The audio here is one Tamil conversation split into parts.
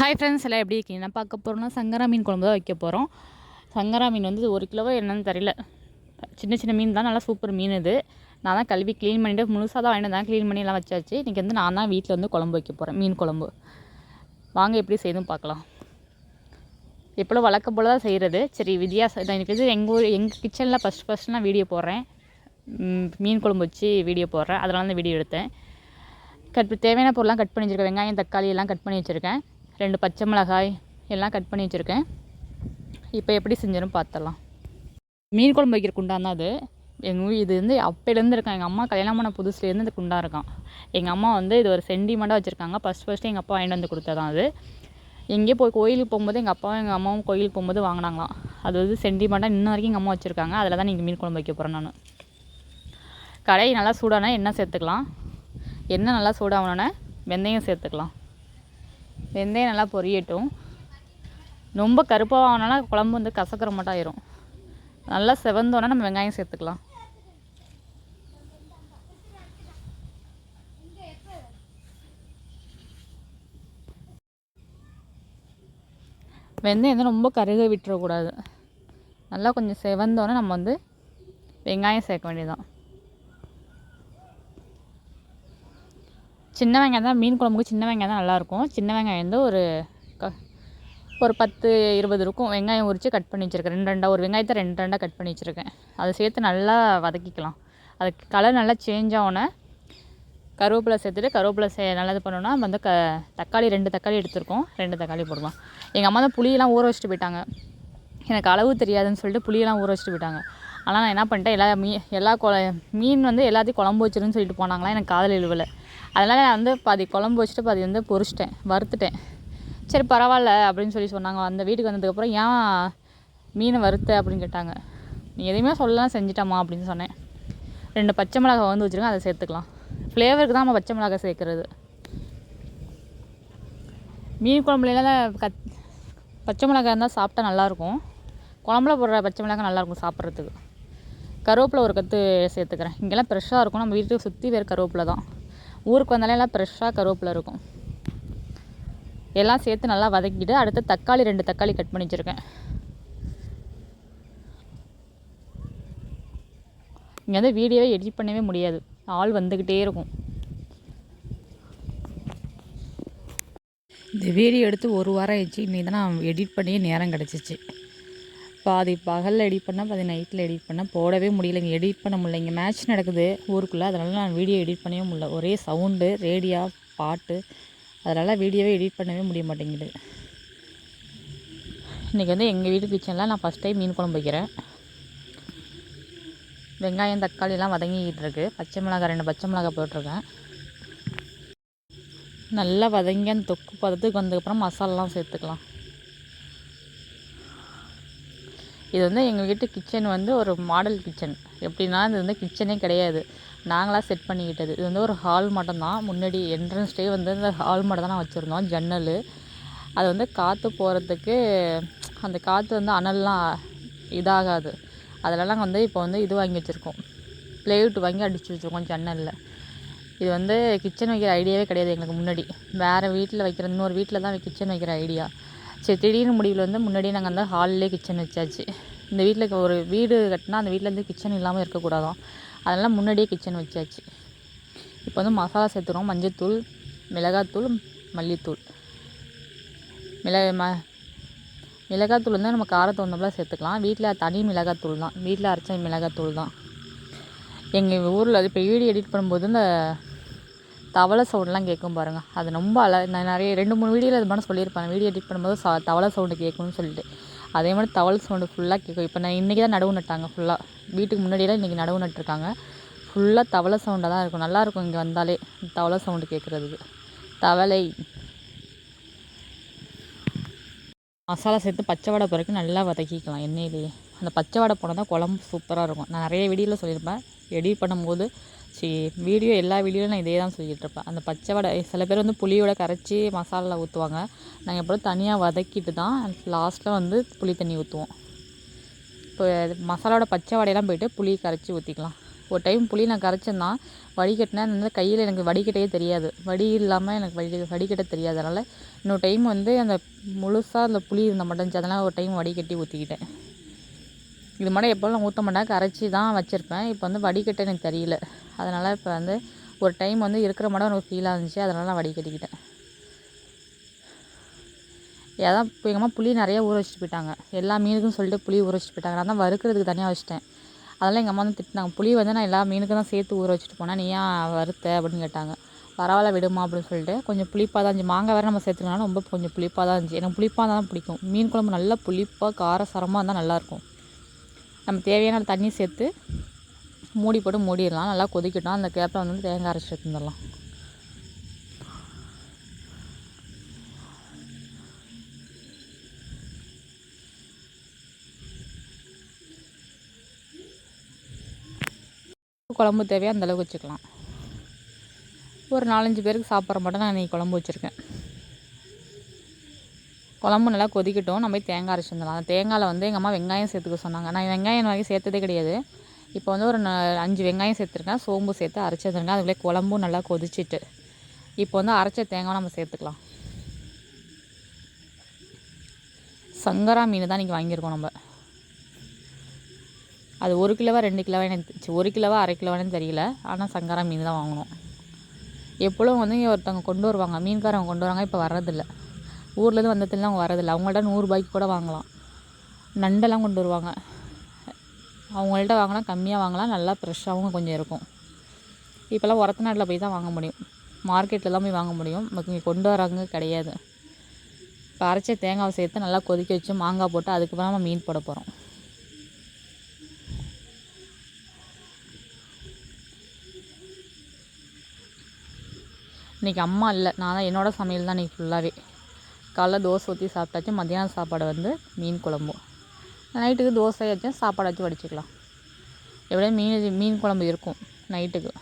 ஹாய் ஃப்ரெண்ட்ஸ் எல்லாம் எப்படி இருக்கீங்க? நான் பார்க்க போகிறோம்னா சங்கரா மீன் குழம்பு தான் வைக்க போகிறோம் சங்கரா மீன் வந்து ஒரு கிலோவோ என்னன்னு தெரியல. சின்ன சின்ன மீன் தான் நல்லா சூப்பர் மீன் இது. நான் தான் கழுவி க்ளீன் பண்ணிவிட்டு முழுசாக தான் வாங்கிட்டு தான் க்ளீன் பண்ணி எல்லாம் வச்சாச்சு. இன்றைக்கி வந்து நான் தான் வீட்டில் வந்து குழம்பு வைக்க போகிறேன் மீன் குழம்பு. வாங்க எப்படி செய்யணும் பார்க்கலாம். எப்போலும் வழக்கம் போல் தான் செய்கிறது சரி வித்தியாசம் நான் எனக்கு இது எங்கள் ஊர் எங்கள் கிச்சனில் ஃபஸ்ட் ஃபஸ்ட் நான் வீடியோ போடுறேன். மீன் குழம்பு வச்சு வீடியோ போடுறேன். அதனால தான் வீடியோ எடுத்தேன். கட் தேவையான பொருள்லாம் கட் பண்ணி வச்சுருக்கேன். வெங்காயம் தக்காளி எல்லாம் கட் பண்ணி வச்சுருக்கேன். ரெண்டு பச்சை மிளகாய் எல்லாம் கட் பண்ணி வச்சுருக்கேன். இப்போ எப்படி செஞ்சிடும் பார்த்துடலாம். மீன் குழம்பு வைக்கிற குண்டான் தான் அது. எங்கள் இது வந்து அப்போலேருந்து இருக்கான். எங்கள் அம்மா கல்யாணம் பண்ண புதுசுலேருந்து இந்த குண்டா இருக்கான். எங்கள் அம்மா வந்து இது ஒரு சென்டிமெண்ட்டாக வச்சுருக்காங்க. ஃபஸ்ட் ஃபஸ்ட்டு எங்கள் அப்பா வாங்கிட்டு வந்து கொடுத்ததான் அது. எங்கேயோ போய் கோயிலுக்கு போகும்போது எங்கள் அப்பாவும் எங்கள் அம்மாவும் கோயிலுக்கு போகும்போது வாங்கினாங்களாம். அது வந்து சென்டிமெண்ட்டாக இன்ன வரைக்கும் எங்கள் அம்மா வச்சுருக்காங்க. அதில் தான் நீங்கள் மீன் குழம்பு வைக்க போகிறேன் நான். கடை நல்லா சூடானா எண்ணெய் சேர்த்துக்கலாம். எண்ணெய் நல்லா சூடாகணுன்னே வெந்தயம் சேர்த்துக்கலாம். வெந்தயம் நல்லா பொரியட்டும். ரொம்ப கருப்பாக ஆனோன்னா குழம்பு வந்து கசக்கிற மட்டும் ஆயிரும். நல்லா செவந்தோன்னே நம்ம வெங்காயம் சேர்த்துக்கலாம். வெந்தயம் வந்து ரொம்ப கருக விட்டுறக்கூடாது. நல்லா கொஞ்சம் செவந்தோன்னே நம்ம வந்து வெங்காயம் சேர்க்க வேண்டியதுதான். சின்ன வெங்காயம் தான் மீன் குழம்புக்கு சின்ன வெங்காயம் தான் நல்லாயிருக்கும். சின்ன வெங்காயம் வந்து ஒரு க ஒரு பத்து இருபது இருக்கும். வெங்காயம் உரித்து கட் பண்ணி வச்சுருக்கேன். ரெண்டு ரெண்டாக ஒரு வெங்காயத்தை ரெண்டு ரெண்டாக கட் பண்ணி வச்சுருக்கேன். அதை சேர்த்து நல்லா வதக்கிக்கலாம். அது கலர் நல்லா சேஞ்ச் ஆகணும் கருவேப்பிலை சேர்த்துட்டு கருவேப்பிலை சே நல்லது பண்ணோன்னா வந்து க தக்காளி ரெண்டு தக்காளி எடுத்திருக்கோம். ரெண்டு தக்காளி போடுவோம். எங்கள் அம்மா தான் புளியெல்லாம் ஊற வச்சுட்டு போயிட்டாங்க. எனக்கு அளவு தெரியாதுன்னு சொல்லிட்டு புளியெல்லாம் ஊற வச்சுட்டு போயிட்டாங்க. ஆனால் நான் என்ன பண்ணிட்டேன்? எல்லா மீ எல்லா கொ மீன் வந்து எல்லாத்தையும் குழம்பு வச்சிருன்னு சொல்லிட்டு போனாங்களா எனக்கு காதல் இழுவலை அதனால் நான் வந்து பாதி குழம்பு வச்சுட்டு பாதி வந்து பொரிச்சிட்டேன். வறுத்துட்டேன். சரி பரவாயில்ல அப்படின்னு சொல்லி சொன்னாங்க. அந்த வீட்டுக்கு வந்ததுக்கப்புறம் ஏன் மீனை வறுத்த? அப்படின்னு கேட்டாங்க. நீ எதையுமே சொல்லலாம் செஞ்சிட்டம்மா அப்படின்னு சொன்னேன். ரெண்டு பச்சை மிளகாய் வந்து வச்சுருக்கேன் அதை சேர்த்துக்கலாம். ஃப்ளேவருக்கு தான் நம்ம பச்சை மிளகாய் சேர்க்குறது. மீன் குழம்புலாம் கத் பச்சை மிளகாய் இருந்தால் சாப்பிட்டா நல்லாயிருக்கும். குழம்புல போடுற பச்சை மிளகாய் நல்லாயிருக்கும் சாப்பிட்றதுக்கு. கருவேப்பிலை ஒரு கற்று சேர்த்துக்கிறேன். இங்கெல்லாம் ஃப்ரெஷ்ஷாக இருக்கும். நம்ம வீட்டுக்கு சுற்றி வேறு கருவேப்பிலை தான். ஊருக்கு வந்தாலே எல்லாம் ஃப்ரெஷ்ஷாக கருவேப்பிலை இருக்கும். எல்லாம் சேர்த்து நல்லா வதக்கிட்டு அடுத்து தக்காளி ரெண்டு தக்காளி கட் பண்ணி வச்சுருக்கேன். இங்கே வந்து வீடியோவே எடிட் பண்ணவே முடியாது. ஆள் வந்துக்கிட்டே இருக்கும். இந்த வீடியோ எடுத்து ஒரு வாரம் ஆயிடுச்சு. இன்னைக்கு தான் நான் எடிட் பண்ணியே நேரம் கிடச்சிச்சு. பாதி பகலில் எடிட் பண்ணால் பாதி நைட்டில் எடிட் பண்ணால் போடவே முடியலைங்க. எடிட் பண்ண முடியல இங்கே மேட்ச் நடக்குது ஊருக்குள்ளே. அதனால் நான் வீடியோ எடிட் பண்ணவே முடியல. ஒரே சவுண்டு ரேடியா பாட்டு. அதனால் வீடியோவே எடிட் பண்ணவே முடிய மாட்டேங்குது. இன்றைக்கி வந்து எங்கள் வீட்டு கிச்சனில் நான் ஃபஸ்ட் டைம் மீன் குழம்பு வைக்கிறேன். வெங்காயம் தக்காளி எல்லாம் வதங்கிக்கிட்டு இருக்கு. பச்சை மிளகாய் ரெண்டு பச்சை மிளகாய் போட்டிருக்கேன். நல்லா வதங்கி அந்த தொக்கு பதத்துக்கு வந்ததுக்கப்புறம் மசாலாலாம் சேர்த்துக்கலாம். இது வந்து எங்கள் வீட்டு கிச்சன் வந்து ஒரு மாடல் கிச்சன் எப்படின்னா இது வந்து கிச்சனே கிடையாது. நாங்களாக செட் பண்ணிக்கிட்டது. இது வந்து ஒரு ஹால் மட்டும்தான். முன்னாடி என்ட்ரன்ஸ்டே வந்து இந்த ஹால் மட்டும் தான் நான் வச்சுருந்தோம். ஜன்னல் அது வந்து காற்று போகிறதுக்கு அந்த காற்று வந்து அனல்லாம் இதாகாது. அதெல்லாம் வந்து இப்போ வந்து இது வாங்கி வச்சுருக்கோம். ப்ளேவுட் வாங்கி அடிச்சு வச்சுருக்கோம் ஜன்னலில் இது வந்து கிச்சன் வைக்கிற ஐடியாவே கிடையாது எங்களுக்கு முன்னாடி. வேறு வீட்டில் வைக்கிற இன்னொரு வீட்டில் தான் கிச்சன் வைக்கிற ஐடியா சரி திடீர்னு முடிவில் வந்து முன்னாடியே நாங்கள் அந்த ஹால்லேயே கிச்சன் வச்சாச்சு. இந்த வீட்டில் ஒரு வீடு கட்டினா அந்த வீட்டில் வந்து கிச்சன் இல்லாமல் இருக்கக்கூடாதான் அதனால் முன்னாடியே கிச்சன் வச்சாச்சு. இப்போ வந்து மசாலா சேர்த்துறோம். மஞ்சத்தூள் மிளகாத்தூள் மல்லித்தூள். மிளக ம மிளகாத்தூள் வந்து நம்ம காரத்தை வந்தப்பல சேர்த்துக்கலாம். வீட்டில் தனி மிளகாத்தூள் தான். வீட்டில் அரைச்ச மிளகாத்தூள் தான். எங்கள் ஊரில் இப்போ வீடியோ எடிட் பண்ணும்போது இந்த தவளை சவுண்ட்லாம் கேட்கும் பாருங்கள் அது ரொம்ப அழ நான் நிறைய ரெண்டு மூணு வீடியோவில் அது மாதிரி சொல்லியிருப்பேன். வீடியோ எடிட் பண்ணும்போது ச தவளை சவுண்டு கேட்கும்னு சொல்லிட்டு. அதே மாதிரி தவளை சவுண்டு ஃபுல்லாக கேட்கும். இப்போ நான் இன்றைக்கி தான் நடவு நட்டாங்க ஃபுல்லாக வீட்டுக்கு முன்னாடியெல்லாம் இன்றைக்கி நடவு நட்டுருக்காங்க. ஃபுல்லாக தவளை சவுண்டாக தான் இருக்கும். நல்லாயிருக்கும் இங்கே வந்தாலே தவளை சவுண்டு கேட்குறதுக்கு. தவளை. மசாலா சேர்த்து பச்சை வடை பிறகு நல்லா வதக்கிக்கலாம் எண்ணெயிலேயே. அந்த பச்சை வடை போனால் தான் குழம்பு சூப்பராக இருக்கும். நான் நிறைய வீடியோவில் சொல்லியிருப்பேன். எடிட் பண்ணும்போது சரி வீடியோ எல்லா வீடியோவிலும் நான் இதே தான் சொல்லிகிட்டு இருப்பேன். அந்த பச்சை வடை சில பேர் வந்து புளியோட கரைச்சி மசாலாவில் ஊற்றுவாங்க நாங்கள் எப்போ தனியாக வதக்கிட்டு தான் லாஸ்ட்டில் வந்து புளி தண்ணி ஊற்றுவோம் இப்போ மசாலாவோட பச்சை வடையெல்லாம் போயிட்டு புளி கரைச்சி ஊற்றிக்கலாம் ஒரு டைம் புளி நான் கரைச்சேன்னா வடிகட்டினேன் அந்த கையில் எனக்கு வடிகட்டையே தெரியாது. வடி இல்லாமல் எனக்கு வடி வடிகட்ட தெரியாது. அதனால் இன்னொரு டைம் வந்து அந்த முழுசாக அந்த புளி இருந்தால் மட்டும் இருந்துச்சு அதனால் ஒரு டைம் வடிகட்டி ஊற்றிக்கிட்டேன் இது மட்டும் எப்போல்லாம் ஊற்ற மாட்டேன். கரைச்சி தான் வச்சுருப்பேன். இப்போ வந்து வடிகட்ட எனக்கு தெரியல. அதனால் இப்போ வந்து ஒரு டைம் வந்து இருக்கிற மட்டும் எனக்கு ஃபீலாக இருந்துச்சு. அதனால் நான் வடிகட்டிக்கிட்டேன் ஏதான் எங்கள் அம்மா புளி நிறையா ஊற வச்சுட்டு போயிட்டாங்க. எல்லா மீனுக்கும் சொல்லிட்டு புளி ஊற வச்சுட்டு போயிட்டாங்க. நான் தான் வறுக்கிறதுக்கு தனியாக வச்சிட்டேன். அதெல்லாம் எங்கள் அம்மா வந்து திட்டினாங்க. புளி வந்து நான் எல்லா மீனுக்கும் தான் சேர்த்து ஊற வச்சுட்டு போனேன். நீ ஏன் வறுத்த அப்படின்னு கேட்டாங்க. பரவாயில்ல விடுமா அப்படின்னு சொல்லிட்டு கொஞ்சம் புளிப்பாக தான் இருந்துச்சு. மாங்காய் வேறு நம்ம சேர்த்துக்கனால ரொம்ப கொஞ்சம் புளிப்பாக தான் இருந்துச்சு. எனக்கு புளிப்பாக தான் பிடிக்கும். மீன் குழம்பு நல்லா புளிப்பாக காரசாரமாக இருந்தால் நல்லாயிருக்கும் நம்ம தேவையான தண்ணி சேர்த்து மூடி போட்டு மூடிடலாம். நல்லா கொதிக்கட்டும். அந்த கேப்பில் வந்து தேங்காய் அரைச்சி எடுத்துடலாம் குழம்பு தேவையோ அந்தளவுக்கு வச்சுக்கலாம். ஒரு நாலஞ்சு பேருக்கு சாப்பிட்ற மட்டும் நான் இன்றைக்கி குழம்பு வச்சுருக்கேன். குழம்பு நல்லா கொதிக்கட்டும். நம்ம போய் தேங்காய் அரைச்சி வந்துடலாம். அந்த தேங்காயில் வந்து எங்கள் அம்மா வெங்காயம் சேர்த்துக்க சொன்னாங்க. நான் வெங்காயம் வரைக்கும் சேர்த்ததே கிடையாது. இப்போ வந்து ஒரு அஞ்சு வெங்காயம் சேர்த்துருக்கேன். சோம்பு சேர்த்து அரைச்சி வந்துருக்கேன் அதுக்குள்ளே குழம்பும் நல்லா கொதிச்சிட்டு. இப்போ வந்து அரைச்ச தேங்காய் நம்ம சேர்த்துக்கலாம். சங்கரா மீன் தான் இன்றைக்கி வாங்கியிருக்கோம் நம்ம. அது ஒரு கிலோவா ரெண்டு கிலோவா எனக்கு ஒரு கிலோவா அரை கிலோவானு தெரியல. ஆனால் சங்கரா மீன் தான் வாங்கினோம் எப்பொழுதும் வந்து இங்கே ஒருத்தவங்க கொண்டு வருவாங்க. மீன்காரவங்க கொண்டு வராங்க. இப்போ வர்றதில்லை. ஊர்லேருந்து வந்ததுலாம் அவங்க வரதில்லை. அவங்கள்ட்ட நூறுரூபாய்க்கு கூட வாங்கலாம். நண்டெல்லாம் கொண்டு வருவாங்க. அவங்கள்ட்ட வாங்கினா கம்மியாக வாங்கலாம். நல்லா ஃப்ரெஷ்ஷாகவும் கொஞ்சம் இருக்கும். இப்போல்லாம் உரத்த நாட்டில் போய் தான் வாங்க முடியும். மார்க்கெட்டில் தான் போய் வாங்க முடியும். நமக்கு இங்கே கொண்டு வராங்க கிடையாது. இப்போ அரைச்ச தேங்காவை சேர்த்து நல்லா கொதிக்க வச்சு மாங்காய் போட்டு அதுக்கப்புறம் நம்ம மீன் போட போகிறோம் இன்றைக்கி அம்மா இல்லை. நான் தான் என்னோடய சமையல் தான் இன்றைக்கி ஃபுல்லாகவே காலைல தோசை ஊற்றி சாப்பிட்டாச்சு மத்தியானம் சாப்பாடு வந்து மீன் குழம்பும் நைட்டுக்கு தோசையாச்சும் சாப்பாடாச்சும் வடிச்சிக்கலாம். எப்படியும் மீன் மீன் குழம்பு இருக்கும் நைட்டுக்கு.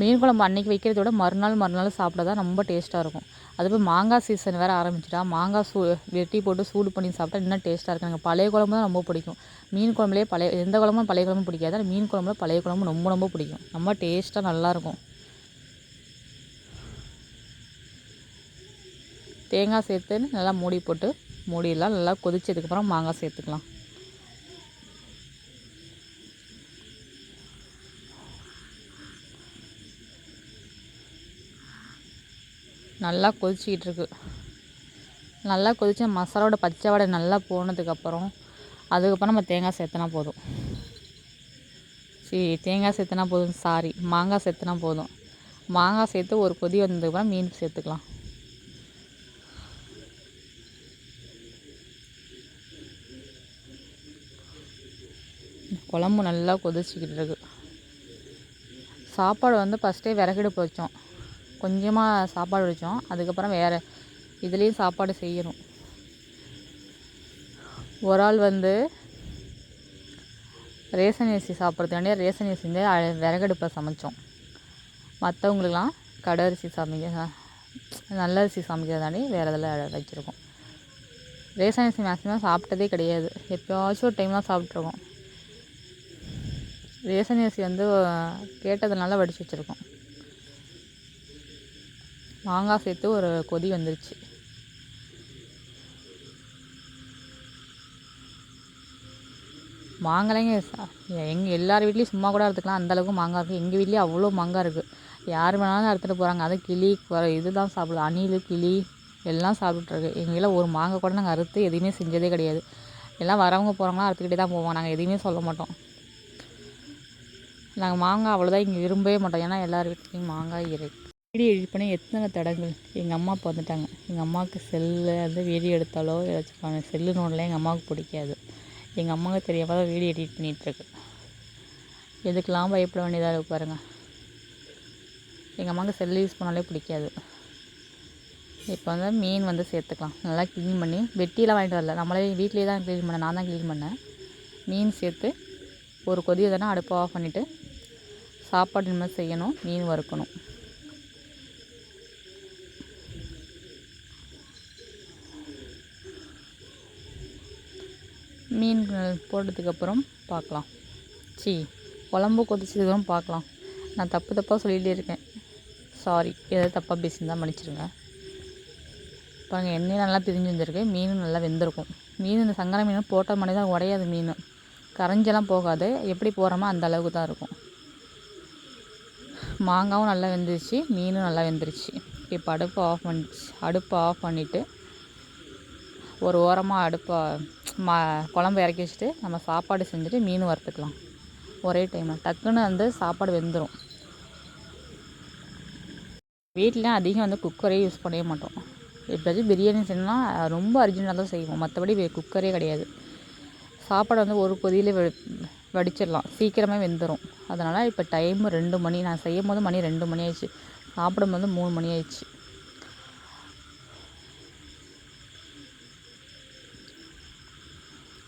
மீன் குழம்பு அன்றைக்கி வைக்கிறத விட மறுநாள் மறுநாள் சாப்பிட தான் ரொம்ப டேஸ்ட்டாக இருக்கும். அதுபோல் மாங்காய் சீசன் வேறு ஆரம்பிச்சிட்டா மாங்காய் சூ வெட்டி போட்டு சூடு பண்ணி சாப்பிட்டா இன்னும் டேஸ்ட்டாக இருக்கும். எனக்கு பழைய குழம்பு தான் ரொம்ப பிடிக்கும். மீன் குழம்புலேயே பழைய எந்த குழம்பும் பழைய குழம்பும் பிடிக்காது. மீன் குழம்புல பழைய குழம்பு ரொம்ப ரொம்ப பிடிக்கும். ரொம்ப டேஸ்ட்டாக நல்லாயிருக்கும் தேங்காய் சேர்த்து நல்லா மூடி போட்டு மூடிடலாம் நல்லா கொதிச்சதுக்கப்புறம் மாங்காய் சேர்த்துக்கலாம். நல்லா கொதிச்சிக்கிட்டு இருக்கு. நல்லா கொதிச்சு மசாலாவோட பச்சை வடை நல்லா போனதுக்கப்புறம் அதுக்கப்புறம் நம்ம தேங்காய் சேர்த்தனா போதும். சரி தேங்காய் சேர்த்தனா போதும். சாரி மாங்காய் சேர்த்தனா போதும். மாங்காய் சேர்த்து ஒரு கொதி வந்ததுக்கப்புறம் மீன் சேர்த்துக்கலாம். குழம்பு நல்லா கொதிச்சிக்கிட்டு இருக்கு சாப்பாடு வந்து ஃபஸ்ட்டே விறகடுப்பு வச்சோம். கொஞ்சமாக சாப்பாடு வச்சோம். அதுக்கப்புறம் வேறு இதுலேயும் சாப்பாடு செய்யணும். ஒரு ஆள் வந்து ரேஷன் அரிசி சாப்பிட்றதுக்காண்டியே ரேஷன் அரிசி செஞ்சு விறகடுப்பில் சமைச்சோம். மற்றவங்களுக்கெலாம் கடை அரிசி சமைக்க நல்ல அரிசி சமைக்கிறதாண்டி வேறு இதில் வச்சுருக்கோம். ரேஷன் அரிசி மேக்ஸிமம் சாப்பிட்டதே கிடையாது. எப்போயாச்சும் ஒரு டைம்லாம் சாப்பிட்ருக்கோம் ரேஷன் அரிசி வந்து கேட்டதுனால வடித்து வச்சுருக்கோம். மாங்காய் சேர்த்து ஒரு கொதி வந்துருச்சு. மாங்காய்ங்க எங்கள் எல்லார் வீட்லேயும் சும்மா கூட அறுத்துக்கலாம். அந்தளவுக்கு மாங்காய் இருக்குது எங்கள் வீட்லேயும் அவ்வளோ மாங்காய் இருக்குது யார் வேணாலும் அறுத்துட்டு போகிறாங்க அது கிளி இது தான் சாப்பிடுது அணில் கிளி எல்லாம் சாப்பிட்ருக்கு எங்கள் வீட்டில் ஒரு மாங்காய் கூட நாங்கள் அறுத்து எதுவுமே செஞ்சதே கிடையாது. எல்லாம் வரவங்க போகிறவங்களாம் அறுத்துக்கிட்டே தான் போவோம். நாங்கள் எதுவுமே சொல்ல மாட்டோம். நாங்கள் மாங்காய் அவ்வளோதான் இங்கே விரும்பவே மாட்டோம். ஏன்னா எல்லார் வீட்லேயும் மாங்காய் இருக்குது வீடியோ எடிட் பண்ணி எத்தனை தடங்கள்? எங்கள் அம்மா அப்பா வந்துட்டாங்க. எங்கள் அம்மாவுக்கு செல்லு வந்து வீடியோ எடுத்தாலோ ஏதாச்சும் செல்லு நோடல எங்கள் அம்மாவுக்கு பிடிக்காது. எங்கள் அம்மாவுக்கு தெரியாமல் தான் வீடியோ எடிட் பண்ணிகிட்ருக்கு எதுக்கெல்லாம் பயப்பட வேண்டியதாக இருக்கு பாருங்கள் எங்கள் அம்மாவுக்கு செல்லு யூஸ் பண்ணாலே பிடிக்காது. இப்போ வந்து மீன் வந்து சேர்த்துக்கலாம். நல்லா க்ளீன் பண்ணி வெட்டியெல்லாம் வாங்கிட்டு வரல. நம்மளே வீட்லேயே தான் க்ளீன் பண்ணேன் நான் தான் க்ளீன் பண்ணேன். மீன் சேர்த்து ஒரு கொதி தானே அடுப்பை ஆஃப் பண்ணிவிட்டு சாப்பாடு இனிமேல் செய்யணும் மீன் வறுக்கணும். மீன் போட்டதுக்கப்புறம் பார்க்கலாம். சி குழம்பு கொதிச்சதுக்கப்புறம் பார்க்கலாம். நான் தப்பு தப்பாக சொல்லிகிட்டே இருக்கேன். சாரி ஏதாவது தப்பாக பேசியிருந்தால் மன்னிச்சிருங்க. பாருங்கள் எண்ணெய் நல்லா பிரிஞ்சு வந்திருக்கு மீனும் நல்லா வெந்திருக்கும். மீன் இந்த சங்கர மீன் போட்ட மாதிரி தான் உடையாது மீன். கரைஞ்செல்லாம் போகாது. எப்படி போகிறோமோ அந்த அளவுக்கு தான் இருக்கும். மாங்காவும் நல்லா வெந்துருச்சு. மீனும் நல்லா வெந்துருச்சு. இப்போ அடுப்பு ஆஃப் பண்ணிச்சு. அடுப்பை ஆஃப் பண்ணிவிட்டு ஒரு ஓரமாக அடுப்பை மா குழம்பு இறக்கி வச்சுட்டு நம்ம சாப்பாடு செஞ்சுட்டு மீன் வறுத்துக்கலாம். ஒரே டைமில் டக்குன்னு வந்து சாப்பாடு வெந்துடும் வீட்டில் அதிகம் வந்து குக்கரே யூஸ் பண்ணவே மாட்டோம். எப்படியாச்சும் பிரியாணி செய்யணும்னா ரொம்ப அர்ஜென்ட்டாக தான் செய்வோம். மற்றபடி குக்கரே கிடையாது. சாப்பாடு வந்து ஒரு கொதியிலே வெ வடிச்சிடலாம். சீக்கிரமே வெந்துடும் அதனால் இப்போ டைம் ரெண்டு மணி நான் செய்யும் போது மணி ரெண்டு மணி ஆயிடுச்சு. சாப்பிடும்போது மூணு மணி ஆயிடுச்சு.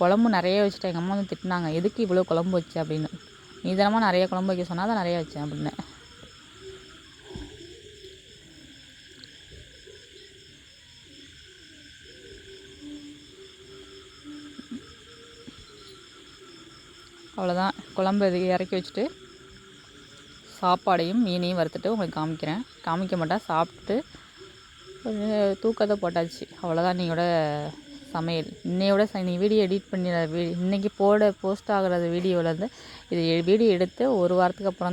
குழம்பு நிறைய வச்சுட்டேன். எங்கள் அம்மா வந்து திட்டினாங்க. எதுக்கு இவ்வளோ குழம்பு வச்சு அப்படின்னு. நீ தினமும் நிறைய குழம்பு வைக்க சொன்னால் தான் நிறைய வச்சேன் அப்படின்னு. அவ்வளோதான் குழம்பு இது இறக்கி வச்சுட்டு சாப்பாடையும் மீனையும் வறுத்துட்டு உங்களுக்கு காமிக்கிறேன். காமிக்க மாட்டேன் சாப்பிட்டு ஒரு தூக்கத்தை போட்டாச்சு. அவ்வளோதான் நீங்களோட சமையல். இன்னையோட ச நீ வீடியோ எடிட் பண்ணி வீ இன்றைக்கி போட போஸ்ட் ஆகிறது வீடியோவில் இருந்து இது வீடியோ எடுத்து ஒரு வாரத்துக்கு அப்புறம் தான்